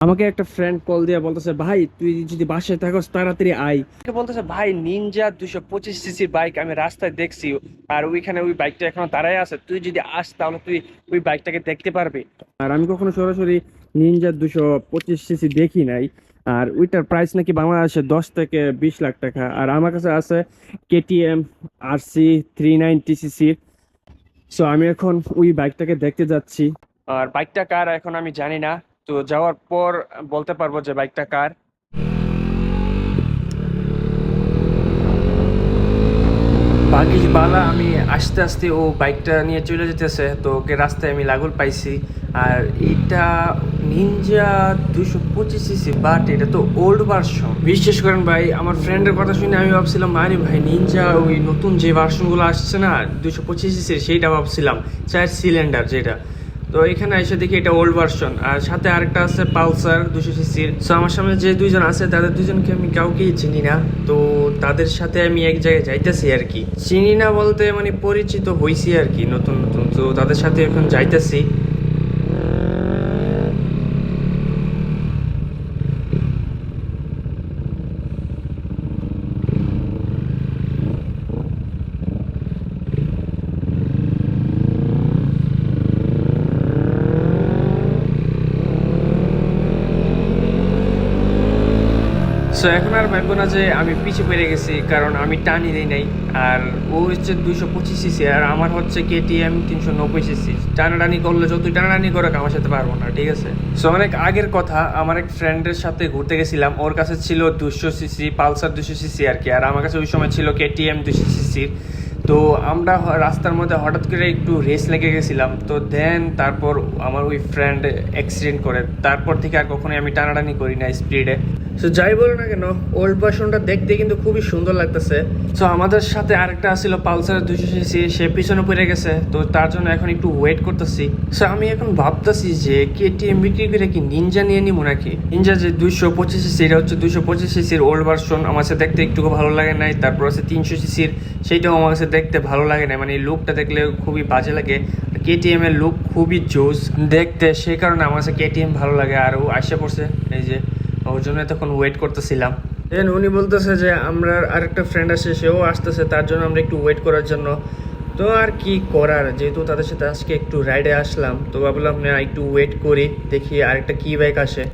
আমাকে একটা friend call দিয়ে বলতেছে ভাই তুই যদি বাসায় থাকস তাড়াতাড়ি আই বলতেছে ভাই নিনজা দুশো পঁচিশ সিসির বাইক আমি রাস্তায় দেখছি আর ওইখানে ওই বাইকটা এখনও দাঁড়ায় আছে। তুই যদি আস তাহলে তুই ওই বাইকটাকে দেখতে পারবি। আর আমি কখনো সরাসরি নিনজা দুশো পঁচিশ সিসি দেখি নাই। আর ওইটার প্রাইস নাকি বাংলাদেশে দশ থেকে বিশ লাখ টাকা। আর আমার কাছে আছে KTM R C three ninety সিসির সো আমি এখন ওই বাইকটাকে দেখতে যাচ্ছি। আর বাইকটা কার এখন আমি জানি না। তো যাওয়ার পর বলতে পারব যে বাইকটা কার? বালা, আমি আস্তে আস্তে ও বাইকটা নিয়ে চলে যেতেছে। তো ওকে রাস্তায় আমি লাগল পাইছি। আর এটা নিনজা দুশো পঁচিশ সিসি বাট এটা তো ওল্ড ভার্সন বিশ্বাস করেন ভাই, আমার ফ্রেন্ডের কথা শুনে আমি ভাবছিলাম, আরে ভাই নিনজা ওই নতুন যে ভার্সনগুলো আসছে না দুশো পঁচিশ সিসি সেইটা ভাবছিলাম। চার সিলিন্ডার যেটা। তো এখানে এসে দেখি এটা ওল্ড ভার্সন আর সাথে আরেকটা আছে পালসার দুশো সিসির। তো আমার সামনে যে দুইজন আছে, তাদের দুজনকে আমি কাউকেই চিনি না। তো তাদের সাথে আমি এক জায়গায় যাইতেছি আর কি। চিনি না বলতে মানে পরিচিত হইছি আর কি, নতুন নতুন। তো তাদের সাথে এখন যাইতেছি। সো এখন আর ভাববো না যে আমি পিছিয়ে পড়ে গেছি, কারণ আমি টানি দিই নাই। আর ও হচ্ছে দুইশো পঁচিশ সিসি আর আমার হচ্ছে কেটিএম তিনশো নব্বই সিসি টানাটানি করলে যতই টানাটানি করে আমার সাথে পারব না, ঠিক আছে? সো অনেক আগের কথা, আমার এক ফ্রেন্ডের সাথে ঘুরতে গেছিলাম, ওর কাছে ছিল দুশো সিসি পালসার দুশো সিসি আর কি। আর আমার কাছে ওই সময় ছিল কেটিএম দুশো সিসির তো আমরা রাস্তার মধ্যে হঠাৎ করে একটু রেস লেগে গেছিলাম। তো দেন তারপর আমার ওই ফ্রেন্ড অ্যাক্সিডেন্ট করে। তারপর থেকে আর কখনোই আমি টানাটানি করি না স্পিডে সো যাই বলো না কেন ওল্ড ভার্সনটা দেখতে কিন্তু খুবই সুন্দর লাগতেছে। সো আমাদের সাথে আরেকটা আসছিল পালসার দুশো সিসি সে পিছনে পড়ে গেছে, তো তার জন্য এখন একটু ওয়েট করতেছি। সো আমি এখন ভাবতেছি যে কে কেটিএম বিক্রি করে কি নিনজা নিয়ে নিবো নাকি? নিনজা যে দুইশো পঁচিশ সিসি এটা হচ্ছে দুইশো পঁচিশ সিসির ওল্ড ভার্সন আমার কাছে দেখতে একটু ভালো লাগে নাই। তারপর আছে তিনশো সিসির সেইটাও আমার কাছে দেখতে ভালো লাগে না মানে লুকটা দেখলে খুবই বাজে লাগে। কেটিএম এর লুক খুবই জোস। দেখতে সেই কারণে আমার কাছে কেটিএম ভালো লাগে। আর ও আসে পড়ছে, এই যে ওর জন্য তখন ওয়েট করতেছিলাম। দেন উনি বলতেছে যে, আমরা আরেকটা ফ্রেন্ড আছে, সেও আসতেছে, তার জন্য আমরা একটু ওয়েট করার জন্য। তো আর কি করার? যেহেতু তাদের সাথে আজকে একটু রাইডে আসলাম, তো ভাবলাম, না, একটু ওয়েট করি, দেখি আরেকটা কী বাইক আসে।